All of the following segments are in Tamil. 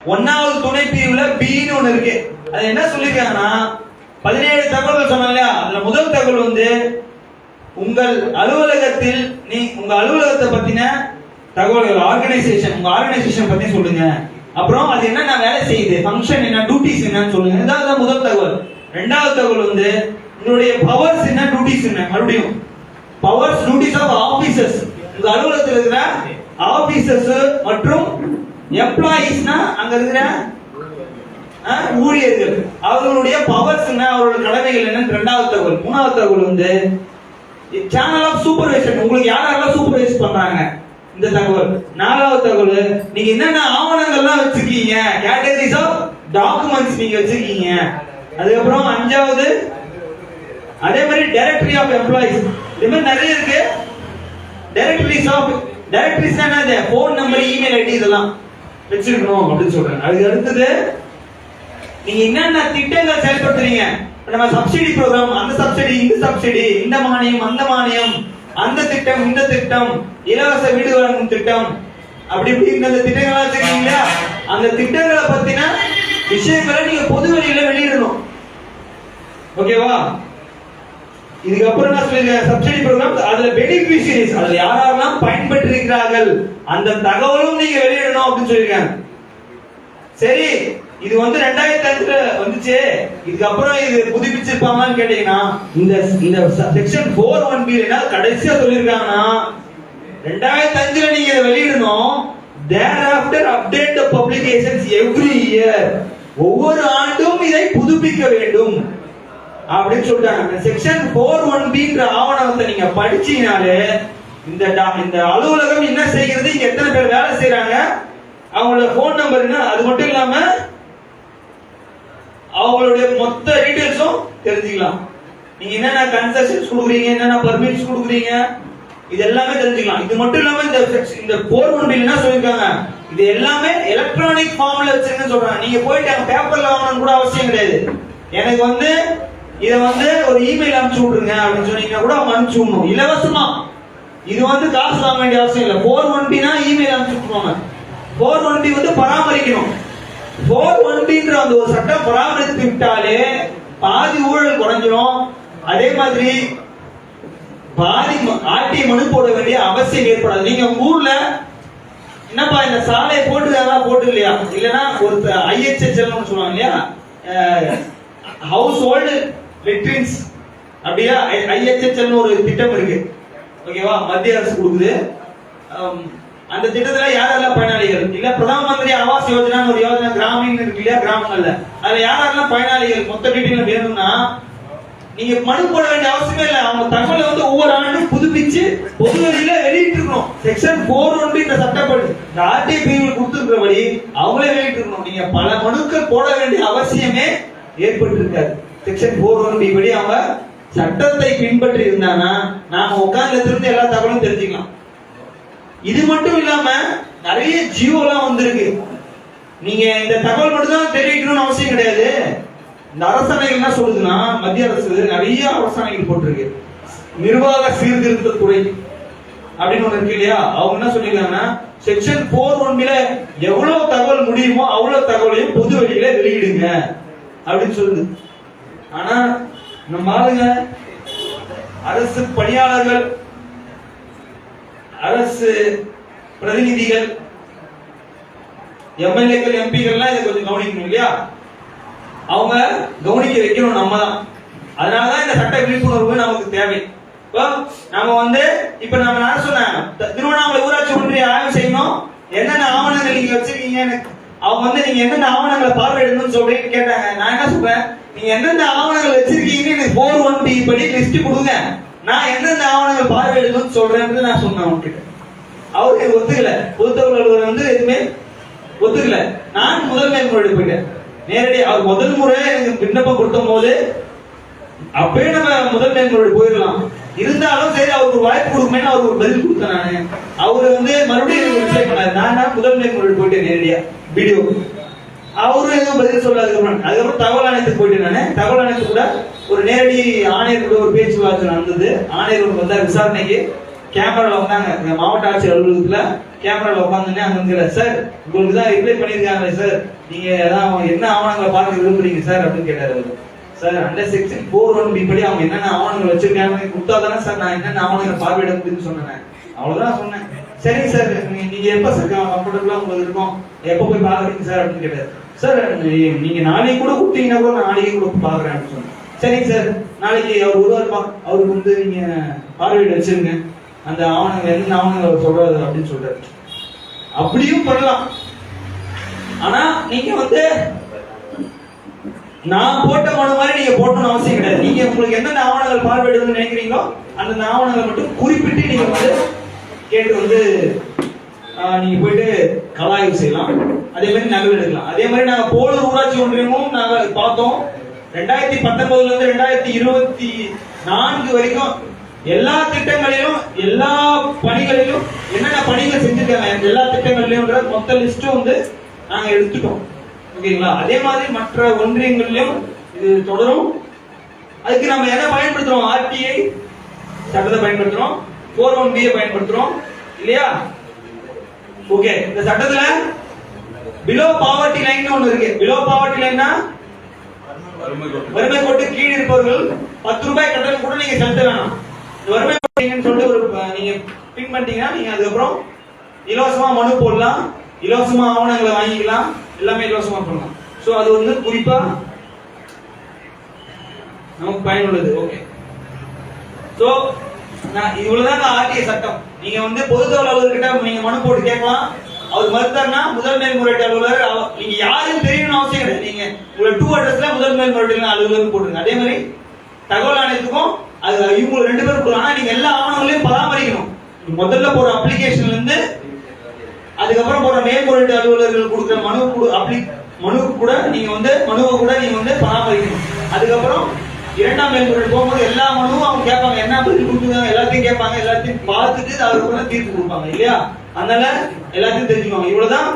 ஒன்னாவது துணை பிரிவுல பின்னு ஒண்ணு இருக்கு. அது என்ன சொல்லிருக்காங்கன்னா பதினேழு தகவல்கள் சொன்னேன் இல்லையா? அதுல முதல் தகவல் வந்து உங்கள் அலுவலகத்தில் நீ உங்க அலுவலகத்தை பத்தின தகவல்கள் ஆர்கனைசேஷன் உங்க ஆர்கனைசேஷன் பத்தி சொல்லுங்க. அப்புறம் அது என்னென்ன வேலை செய்யுது ஃபங்க்ஷன் என்ன டியூட்டிஸ் என்னன்னு சொல்லுங்க. இதான் முதல் தகவல். ரெண்டாவது தகவல் வந்து உங்களுடைய பவர்ஸ் என்ன டியூட்டிஸ் என்ன? மறுபடியும் பவர்ஸ் டியூட்டிஸ் ஆஃப் ஆபீசர்ஸ் உங்க அலுவலகத்தில் இருக்கிற ஆபீசர்ஸ் மற்றும் எம்ப்ளாயிஸ்னா அங்க இருக்கிற ஊழியர்கள். அவர்களுடைய பவர்ஸ் என்ன? அவரோட கடமைகள் என்னன்னு ரெண்டாவது தகவல். மூணாவது தகவல் வந்து சேனல் ஆஃப் சூப்பர்வைசன் உங்களுக்கு யார் யாரெல்லாம் சூப்பர்வைஸ் பண்றாங்க? இந்த தகவல். நாலாவது தகவல் நீங்க என்னென்ன ஆவணங்கள்லாம் வச்சிருக்கீங்க? கேட்டகரிஸ் ஆஃப் டாக்குமெண்ட்ஸ் நீங்க வச்சிருக்கீங்க. அதுக்கப்புறம் அஞ்சாவது அதே மாதிரி டைரக்டரி ஆஃப் எம்ப்ளாயிஸ் இது மாதிரி நிறைய இருக்கு. டைரக்டரிஸ் ஆஃப் டைரக்டரிஸ் என்னது? ஃபோன் நம்பர் இமெயில் ஐடி இதெல்லாம். வச்சிருக்கணும் அப்படின்னு சொல்றேன். அதுக்கு அடுத்தது நீங்க என்னென்ன திட்டங்கள் செயல்படுத்துறீங்க? நம்ம சப்சிடி ப்ரோக்ராம் அந்த சப்சிடி இந்த சப்சிடி இந்த மானியம் அந்த மானியம் அந்த திட்டம் இந்த திட்டம் இலவச வீடு வழங்கும் திட்டம் அப்படி இப்படி இந்த திட்டங்களா வச்சிருக்கீங்களா? அந்த திட்டங்களை பத்தின விஷயங்களை நீங்க பொது வெளியில வெளியிடணும். ஓகேவா? இதுக்கப்புறம் என்ன சொல்லிருக்கேன் சப்சிடி ப்ரோக்ராம் அதுல பெனிஃபிஷியரிஸ் அதுல யாரெல்லாம் பயன்பெற்றிருக்கிறார்கள் அந்த தகவலும் நீங்க வெளியிடணும் அப்படின்னு சொல்லியிருக்காங்க. சரி இது வந்து ரெண்டாயிரத்தி அஞ்சுல வந்துச்சு. இதுக்கப்புறம் இது புதுப்பிச்சிருப்பாங்கன்னு கேட்டீங்கன்னா இந்த இந்த செக்ஷன் ஃபோர் ஒன் பி என்ன கடைசியா சொல்லியிருக்காங்கன்னா ரெண்டாயிரத்தி அஞ்சுல நீங்க இதை வெளியிடணும். Thereafter update publications every year ஒவ்வொரு ஆண்டும் இதை புதுப்பிக்க வேண்டும். அப்படின்னு சொல்லிட்டாங்க. செக்ஷன் ஃபோர் ஒன் பின்ற ஆவணத்தை நீங்க படிச்சீங்கனாலே இந்த டா- இந்த அலுவலகம் என்ன செய்கிறது இங்க எத்தனை பேர் வேலை செய்யறாங்க அவங்களோட ஃபோன் நம்பர் என்ன அது மட்டும் இல்லாம அவங்களுடைய மொத்த டீடைல்ஸும் தெரிஞ்சுக்கலாம். நீங்க என்னென்ன கன்செஷன்ஸ் கொடுக்குறீங்க என்னென்ன பர்மிட்ஸ் கொடுக்குறீங்க இது எல்லாமே தெரிஞ்சுக்கலாம். இது மட்டும் இல்லாம இந்த இந்த ஃபோர் ஒன் என்ன சொல்லியிருக்காங்க இது எல்லாமே எலக்ட்ரானிக் ஃபார்ம்ல வச்சிருக்கேன்னு சொல்றாங்க. நீங்க போயிட்டு அங்க பேப்பர்ல வாங்கணும்னு கூட அவசியம் கிடையாது. எனக்கு வந்து இத வந்து ஒரு இமெயில் அனுப்பிச்சு விட்டுருங்க அப்படின்னு சொன்னீங்கன்னா கூட அவங்க அனுப்பிச்சு விடணும். இலவசமா. இது வந்து காசு வாங்க வேண்டிய அவசியம் இல்லை. ஃபோர் ஒன் பினா இமெயில் அனுப்பிச்சு விட்டுருவாங்க. ஃபோர் ஒன் பி வந்து பராமரிக்கணும். ஃபோர் ஒன் பின்ற அந்த ஒரு சட்டம் பராமரித்து விட்டாலே பாதி ஊழல் குறைஞ்சிரும். அதே மாதிரி பாதி ம- ஆர்டிஐ மனு போட வேண்டிய அவசியம் ஏற்படாது. நீங்க ஊர்ல என்னப்பா இந்த சாலையை போட்டுருக்காங்களா போட்டு இல்லையா இல்லைன்னா ஒரு ஐஹெச்எச்எல் சொல்லுவாங்க இல்லையா? ஹவுஸ் ஹோல்டு லிட்ரின்ஸ் அப்படியா? ஐஎச்எச்எல் ஒரு திட்டம் இருக்கு. ஓகேவா? மத்திய அரசு கொடுக்குது. அந்த திட்டத்துல யாரெல்லாம் பயனாளிகள்? இல்ல பிரதம மந்திரி ஆவாஸ் யோஜனா ஒரு யோஜனா கிராமீண் இருக்கு இல்லையா? கிராமங்கள்ல. அதுல யாரெல்லாம் பயனாளிகள்? மொத்த டீட்டெயில் வேணும்னா நீங்க மனு போட வேண்டிய அவசியமே இல்ல. அவங்க தகவலை வந்து ஒவ்வொரு ஆண்டும் புதுப்பிச்சு பொது வெளியில வெளியிட்டு இருக்கணும். செக்ஷன் போர் ஒன்று இந்த சட்டப்படி. இந்த ஆர்டிஐ பிரிவில் கொடுத்துருக்கிறபடி அவங்களே வெளியிட்டு இருக்கணும். நீங்க பல மனுக்கள் போட வேண்டிய அவசியமே ஏற்பட்டு இருக்காது செக்ஷன் போர் ஒன் படி அவங்க சட்டத்தை பின்பற்றி இருந்தாங்கன்னா நாம உட்கார்ந்து இருந்து எல்லா தகவலும் தெரிஞ்சுக்கலாம். இது மட்டும் இல்லாம நிறைய ஜியோலாம் வந்திருக்கு. நீங்க இந்த தகவல் மட்டும் தான் தெரிவிக்கணும்னு அவசியம் கிடையாது. இந்த அரசாணைகள் என்ன சொல்லுதுன்னா மத்திய அரசு நிறைய அரசாணைகள் போட்டிருக்கு. நிர்வாக சீர்திருத்த துறை அப்படின்னு ஒண்ணு இருக்கு இல்லையா? அவங்க என்ன சொல்லிருக்காங்கன்னா செக்ஷன் போர் ஒன்பில எவ்வளவு தகவல் முடியுமோ அவ்வளவு தகவலையும் பொது வெளியில வெளியிடுங்க அப்படின்னு சொல்லுது. ஆனா நம்ம ஆளுங்க அரசு பணியாளர்கள் அரசு பிரதிநிதிகள் எம்எல்ஏக்கள் எம்பிகள்லாம் இதை கொஞ்சம் கவனிக்கணும் இல்லையா? அவங்க கவனிக்க வைக்கணும் நம்ம தான் அதனாலதான் இந்த சட்ட விழிப்புணர்வு நமக்கு தேவை. இப்போ நம்ம வந்து இப்ப நம்ம நான் சொன்னேன் திருவண்ணாமலை ஊராட்சி ஒன்றிய ஆய்வு செய்யணும். என்னென்ன ஆவணங்கள் நீங்க வச்சிருக்கீங்கன்னு அவங்க வந்து நீங்க என்னென்ன ஆவணங்களை பார்வையிடணும்னு சொல்லி கேட்டாங்க. நான் என்ன சொல்றேன்? நீங்க எந்தெந்த ஆவணங்கள் வச்சிருக்கீங்கன்னு எனக்கு ஃபோர் ஒன் பி படி லிஸ்ட் கொடுங்க. நான் எந்தெந்த ஆவணங்கள் பார்வையிடணும்னு சொல்றேன்னு நான் சொன்னேன் அவன்கிட்ட அவரு எனக்கு ஒத்துக்கல. பொதுத்தகவல் அலுவலர் வந்து எதுவுமே ஒத்துக்கல. நான் முதல் மேல்முறையீடு போயிட்டேன். நேரடி அவர் முதல் முறை எனக்கு விண்ணப்பம் கொடுத்த போது அப்பயே நம்ம முதல் மேல்முறையீடு போயிடலாம். இருந்தாலும் சரி அவருக்கு வாய்ப்பு கொடுக்குமே அவருக்கு ஒரு பதில் கொடுத்தேன் நானு. அவரு வந்து மறுபடியும் ரிப்ளை பண்ணாரு. நான் தான் முதல் மேல்முறையீடு போயிட்டேன் நேரடியா. வீடியோ அவரும் எதுவும் பதில் சொல்ல அதுக்கப்புறம் அதுக்கப்புறம் தகவல் ஆணையத்துக்கு போயிட்டு நான். தகவல் ஆணையத்து கூட ஒரு நேரடி ஆணையர் கூட ஒரு பேச்சுவார்த்தை நடந்தது. ஆணையர் ஒரு வந்தார் விசாரணைக்கு. கேமரால வந்தாங்க. மாவட்ட ஆட்சியர் அலுவலகத்துல கேமரால உட்காந்துன்னு அங்க இருக்கிற சார் உங்களுக்கு தான் ரிப்ளை பண்ணியிருக்காங்களே சார். நீங்க அதான் என்ன ஆவணங்களை பார்க்க விரும்புறீங்க சார் அப்படின்னு கேட்டாரு sir under section four one இப்படி அவங்க என்னென்ன ஆவணங்கள் வச்சிருக்காங்க கொடுத்தா தானே சார் நான் என்னென்ன ஆவணங்கள் பார்வையிட முடியும்னு சொன்னேன். அவ்வளவுதான் சொன்னேன். சரிங்க சார் நீங்க எப்ப சார் கம்ஃபர்டபுளா உங்களுக்கு இருக்கும் எப்ப போய் பாக்குறீங்க சார் அப்படின்னு கேட்டாரு சார் நீங்க நாளைக்கு கூட கூப்பிட்டீங்கன்னா கூட நான் நாளைக்கு கூட பாக்குறேன் அப்படின்னு சொன்னேன். சரிங்க சார் நாளைக்கு அவர் உருவாருப்பா அவருக்கு வந்து நீங்க பார்வையிட வச்சிருங்க. அந்த ஆவணங்கள் என்ன ஆவணங்கள் அவர் சொல்றாரு அப்படின்னு சொல்றாரு. அப்படியும் பண்ணலாம். ஆனா நீங்க வந்து நான் போட்ட மனு மாதிரி நீங்க போட்டணும் அவசியம் கிடையாது. நீங்க உங்களுக்கு எந்தெந்த ஆவணங்கள் பார்வையிடுதுன்னு நினைக்கிறீங்களோ அந்த ஆவணங்களை மட்டும் குறிப்பிட்டு நீங்க வந்து கேட்டு வந்து நீங்கள் நீங்க போயிட்டு கலாய்வு செய்யலாம். அதே மாதிரி நகல் எடுக்கலாம். அதே மாதிரி நாங்க போலூர் ஊராட்சி ஒன்றியமும் நாங்க பார்த்தோம். ரெண்டாயிரத்தி பத்தொன்பதுல இருந்து ரெண்டாயிரத்தி இருபத்தி நான்கு வரைக்கும் எல்லா திட்டங்களிலும் எல்லா பணிகளிலும் என்னென்ன பணிகள் செஞ்சிருக்காங்க எல்லா திட்டங்களிலும் மொத்த லிஸ்ட்டும் வந்து நாங்க எடுத்துட்டோம். ஓகேங்களா? அதே மாதிரி மற்ற ஒன்றியங்களிலும் இது தொடரும். அதுக்கு நம்ம எதை பயன்படுத்துறோம்? ஆர்டிஐ சட்டத்தை பயன்படுத்துறோம். ஃபோர் ஒன் பியை பயன்படுத்துறோம். இல்லையா? ஓகே இந்த சட்டத்துல பிலோ பாவர்ட்டி லைன் ஒண்ணு இருக்கு. பிலோ பாவர்ட்டி லைன்னா வறுமை கோட்டு. கீழ் இருப்பவர்கள் பத்து ரூபாய் கட்டணம் கூட நீங்க செலுத்த வேணாம் வறுமை கோட்டுன்னு சொல்லிட்டு ஒரு நீங்க பின் பண்ணிட்டீங்கன்னா நீங்க அதுக்கப்புறம் இலவசமா மனு போடலாம். இலவசமா ஆவணங்களை வாங்கிக்கலாம். எல்லாமே இலவசமா பண்ணலாம் சோ அது வந்து குறிப்பா நமக்கு பயனுள்ளது. ஓகே சோ நான் இவ்வளவுதான் ஆர்டிஐ சட்டம். நீங்க வந்து பொது அலுவலர்கிட்ட நீங்க மனு போட்டு கேட்கலாம். அவர் மறுத்தாருன்னா முதல் மேல்முறையீட்டு அலுவலர் நீங்க யாருன்னு தெரியணும்னு அவசியம் கிடையாது. நீங்க உங்களை டூ அட்ரஸ்ல முதல் மேல்முறையீட்டு அலுவலர் போட்டுருங்க. அதே மாதிரி தகவல் ஆணையத்துக்கும் அது இவங்க ரெண்டு பேரும் ஆனா நீங்க எல்லா ஆவணங்களையும் பராமரிக்கணும். முதல்ல போற அப்ளிகேஷன்ல இருந்து அதுக்கப்புறம் போற மேல்முறையீட்டு அலுவலர்கள் கொடுக்குற மனு கொடு- அப்ளி மனுவுக்கு கூட நீங்க வந்து மனுவை கூட நீங்க வந்து பராமரிக்கணும். அதுக்கப்புறம் இரண்டாம் மேல்முறையில் போகும்போது எல்லா மனுவும் அவங்க கேட்பாங்க என்ன பதில் கொடுத்துருக்காங்க எல்லாத்தையும் கேட்பாங்க எல்லாத்தையும் பார்த்துட்டு அதுக்கப்புறம் தீர்ப்பு கொடுப்பாங்க இல்லையா? அதனால எல்லாத்தையும் தெரிஞ்சுக்குவாங்க இவ்வளவுதான்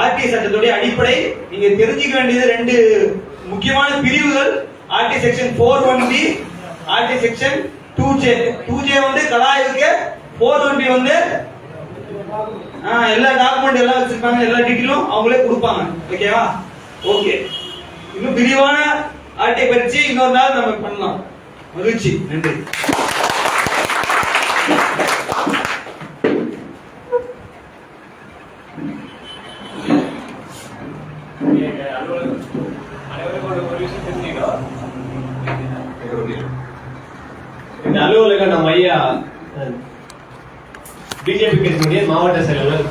ஆர்டிஐ சட்டத்துடைய அடிப்படை. நீங்க தெரிஞ்சுக்க வேண்டியது ரெண்டு முக்கியமான பிரிவுகள். RT section four one B RT section two J two J வந்து கலாயுக்கு ஃபோர் ஒன் பி வந்து எல்லா டாக்குமெண்ட் எல்லாம் வச்சிருப்பாங்க எல்லா டீட்டெயிலும் அவங்களே கொடுப்பாங்க. ஓகேவா ஓகே இன்னும் விரிவான ஆர்டிஐ பறிச்சு இன்னொரு நாள் நம்ம பண்ணலாம். மகிழ்ச்சி. நன்றி. இந்த அலுவலக நம்ம ஐயா பிஜேபி கட்சியினுடைய மாவட்ட செயலாளர்